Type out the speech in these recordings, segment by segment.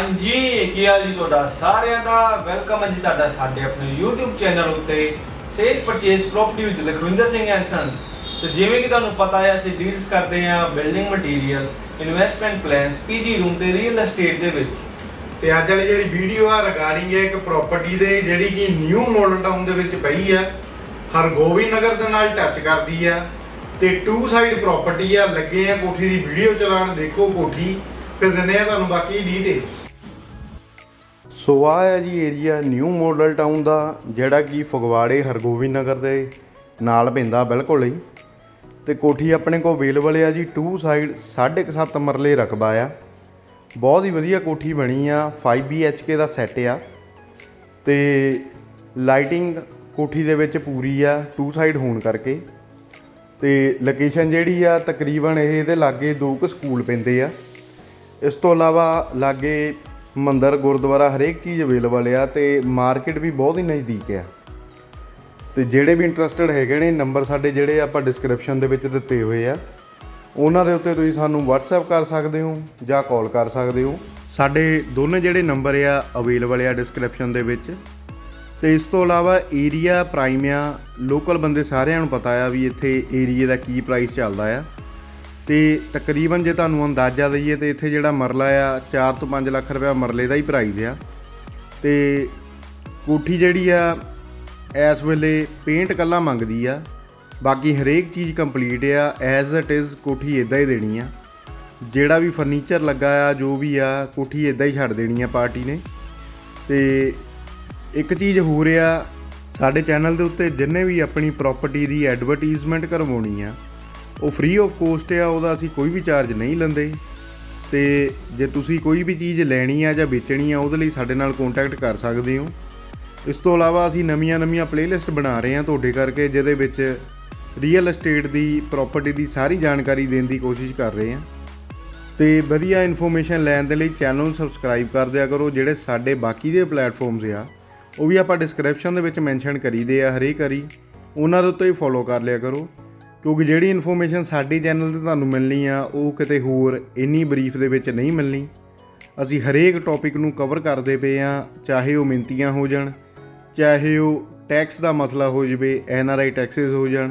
ਹਾਂਜੀ, ਕੀ ਹਾਲ ਜੀ ਤੁਹਾਡਾ? ਸਾਰਿਆਂ ਦਾ ਵੈਲਕਮ ਹੈ ਜੀ ਤੁਹਾਡਾ ਸਾਡੇ ਆਪਣੇ YouTube ਚੈਨਲ ਉੱਤੇ। Sale purchase property with Lakhwinder Singh and sons ਤੇ ਜਿਵੇਂ ਕਿ ਤੁਹਾਨੂੰ ਪਤਾ ਹੈ, ਅਸੀਂ ਡੀਲਸ ਕਰਦੇ ਹਾਂ building materials investment plans PG room ਤੇ ਰੀਅਲ ਏਸਟੇਟ ਦੇ ਵਿੱਚ। ਤੇ ਅੱਜ ਵਾਲੀ ਜਿਹੜੀ ਵੀਡੀਓ ਆ ਰਿਗਾਰਡਿੰਗ ਹੈ ਇੱਕ ਪ੍ਰਾਪਰਟੀ ਦੇ ਜਿਹੜੀ ਕਿ ਨਿਊ ਮਾਡਲ ਟਾਊਨ ਦੇ ਵਿੱਚ ਪਈ ਆ ਹਰਗੋਬਿੰਦ ਨਗਰ ਦੇ ਨਾਲ ਟੱਚ ਕਰਦੀ ਆ। ਤੇ ਟੂ ਸਾਈਡ ਪ੍ਰਾਪਰਟੀ ਆ, ਲੱਗੇ ਆ ਕੋਠੀ ਦੀ ਵੀਡੀਓ ਚਲਾਣ ਦੇਖੋ ਕੋਠੀ। ਫਿਰ ਦਿੰਦੇ ਆ ਤੁਹਾਨੂੰ ਬਾਕੀ ਡੀਟੇਲਸ ਸੋ ਆ ਹੈ ਜੀ ਏਰੀਆ ਨਿਊ ਮਾਡਲ ਟਾਊਨ ਦਾ, ਜਿਹੜਾ ਕਿ ਫਗਵਾੜੇ ਹਰਗੋਬਿੰਦ ਨਗਰ ਦੇ ਨਾਲ ਪੈਂਦਾ ਬਿਲਕੁਲ ਹੀ। ਤੇ ਕੋਠੀ ਆਪਣੇ ਕੋਲ ਅਵੇਲੇਬਲ ਆ ਜੀ ਟੂ ਸਾਈਡ 7.5 ਮਰਲੇ ਰਕਬਾ ਆ। ਬਹੁਤ ਹੀ ਵਧੀਆ ਕੋਠੀ ਬਣੀ ਆ 5 BHK ਦਾ ਸੈੱਟ ਆ। ਤੇ ਲਾਈਟਿੰਗ ਕੋਠੀ ਦੇ ਵਿੱਚ ਪੂਰੀ ਆ ਟੂ ਸਾਈਡ ਹੋਣ ਕਰਕੇ। ਤੇ ਲੋਕੇਸ਼ਨ ਜਿਹੜੀ ਆ, ਤਕਰੀਬਨ ਇਹ ਇਹਦੇ ਲਾਗੇ ਦੋ ਕੁ ਸਕੂਲ ਪੈਂਦੇ ਆ। ਇਸ ਤੋਂ ਇਲਾਵਾ ਲਾਗੇ ਮੰਦਰ ਗੁਰਦੁਆਰਾ ਹਰੇਕ ਚੀਜ਼ ਅਵੇਲੇਬਲ ਆ ਤੇ ਮਾਰਕੀਟ ਵੀ ਬਹੁਤ ਹੀ ਨਜ਼ਦੀਕ ਆ। ਤੇ ਜਿਹੜੇ ਵੀ ਇੰਟਰਸਟਿਡ ਹੈਗੇ ਨੇ ਨੰਬਰ ਸਾਡੇ ਜਿਹੜੇ ਆਪਾਂ ਡਿਸਕ੍ਰਿਪਸ਼ਨ ਦੇ ਵਿੱਚ ਦਿੱਤੇ ਹੋਏ ਆ, ਉਹਨਾਂ ਦੇ ਉੱਤੇ ਤੁਸੀਂ ਸਾਨੂੰ WhatsApp ਕਰ ਸਕਦੇ ਹੋ ਜਾਂ ਕਾਲ ਕਰ ਸਕਦੇ ਹੋ। ਸਾਡੇ ਦੋਨੇ ਜਿਹੜੇ ਨੰਬਰ ਆ ਅਵੇਲੇਬਲ ਆ ਡਿਸਕ੍ਰਿਪਸ਼ਨ ਦੇ ਵਿੱਚ। ਤੇ ਇਸ ਤੋਂ ਇਲਾਵਾ ਏਰੀਆ ਪ੍ਰਾਈਮ ਆ ਲੋਕਲ ਬੰਦੇ ਸਾਰਿਆਂ ਨੂੰ ਪਤਾ ਆ ਵੀ ਇੱਥੇ ਏਰੀਏ ਦਾ ਕੀ ਪ੍ਰਾਈਸ ਚੱਲਦਾ ਆ। ਤੇ ਤਕਰੀਬਨ ਜੇ ਤੁਹਾਨੂੰ ਅੰਦਾਜ਼ਾ ਦਈਏ ਤੇ ਇੱਥੇ ਜਿਹੜਾ ਮਰਲਾ ਆ 4 ਤੋਂ 5 ਲੱਖ ਰੁਪਏ ਮਰਲੇ ਦਾ ਹੀ ਪ੍ਰਾਈਸ ਆ। ਤੇ ਕੋਠੀ ਜਿਹੜੀ ਆ, ਇਸ ਵੇਲੇ ਪੇਂਟ ਕੱਲਾ ਮੰਗਦੀ ਆ। ਬਾਕੀ ਹਰੇਕ ਚੀਜ਼ ਕੰਪਲੀਟ ਆ ਐਜ਼ ਇਟ ਇਜ਼ ਕੋਠੀ ਇਦਾਂ ਹੀ ਦੇਣੀ ਆ। ਜਿਹੜਾ ਵੀ ਫਰਨੀਚਰ ਲੱਗਾ ਆ, ਜੋ ਵੀ ਆ, ਕੋਠੀ ਇਦਾਂ ਹੀ ਛੱਡ ਦੇਣੀ ਆ ਪਾਰਟੀ ਨੇ। ਤੇ ਇੱਕ ਚੀਜ਼ ਹੋ ਰਿਹਾ ਸਾਡੇ ਚੈਨਲ ਦੇ ਉੱਤੇ ਜਿੰਨੇ ਵੀ ਆਪਣੀ ਪ੍ਰਾਪਰਟੀ ਦੀ ਐਡਵਰਟਾਈਜ਼ਮੈਂਟ ਕਰਵਾਉਣੀ ਆ ਉਹ ਫ੍ਰੀ ਆਫ ਕੋਸਟ ਆ, ਉਹਦਾ ਅਸੀਂ ਕੋਈ ਵੀ ਚਾਰਜ ਨਹੀਂ ਲੈਂਦੇ। ਤੇ ਜੇ ਤੁਸੀਂ ਕੋਈ ਵੀ ਚੀਜ਼ ਲੈਣੀ ਆ ਜਾਂ ਵੇਚਣੀ ਆ, ਉਹਦੇ ਲਈ ਸਾਡੇ ਨਾਲ ਕੰਟੈਕਟ ਕਰ ਸਕਦੇ ਹੋ। ਇਸ ਤੋਂ ਇਲਾਵਾ ਅਸੀਂ ਨਵੀਆਂ-ਨਵੀਆਂ ਪਲੇਲਿਸਟ ਬਣਾ ਰਹੇ ਹਾਂ ਤੁਹਾਡੇ ਕਰਕੇ, ਜਿਹਦੇ ਵਿੱਚ ਰੀਅਲ ਏਸਟੇਟ ਦੀ ਪ੍ਰਾਪਰਟੀ ਦੀ ਸਾਰੀ ਜਾਣਕਾਰੀ ਦੇਣ ਦੀ ਕੋਸ਼ਿਸ਼ ਕਰ ਰਹੇ ਹਾਂ ਤੇ ਵਧੀਆ ਇਨਫੋਰਮੇਸ਼ਨ ਲੈਣ ਦੇ ਲਈ ਚੈਨਲ ਨੂੰ ਸਬਸਕ੍ਰਾਈਬ ਕਰ ਦਿਆ ਕਰੋ, ਜਿਹੜੇ ਸਾਡੇ ਬਾਕੀ ਦੇ ਪਲੇਟਫਾਰਮਸ ਆ, ਉਹ ਵੀ ਆਪਾਂ ਡਿਸਕ੍ਰਿਪਸ਼ਨ ਦੇ ਵਿੱਚ ਮੈਂਸ਼ਨ ਕਰੀਦੇ ਆ ਹਰੇਕ ਵਾਰੀ। ਉਹਨਾਂ ਦੇ ਉੱਤੇ ਹੀ ਫੋਲੋ ਕਰ ਲਿਆ ਕਰੋ। ਕਿਉਂਕਿ ਜਿਹੜੀ ਇਨਫੋਰਮੇਸ਼ਨ ਸਾਡੇ ਚੈਨਲ ਤੇ ਤੁਹਾਨੂੰ ਮਿਲਣੀ ਆ, ਉਹ ਕਿਤੇ ਹੋਰ ਇੰਨੀ ਬਰੀਫ ਦੇ ਵਿੱਚ ਨਹੀਂ ਮਿਲਣੀ। ਅਸੀਂ ਹਰੇਕ ਟੌਪਿਕ ਨੂੰ ਕਵਰ ਕਰਦੇ ਪਏ ਆ, ਚਾਹੇ ਉਹ ਮਿੰਤੀਆਂ ਹੋ ਜਾਣ, ਚਾਹੇ ਉਹ ਟੈਕਸ ਦਾ ਮਸਲਾ ਹੋ ਜਵੇ ਐਨ ਆਰ ਆਈ ਟੈਕਸਸ ਹੋ ਜਾਣ,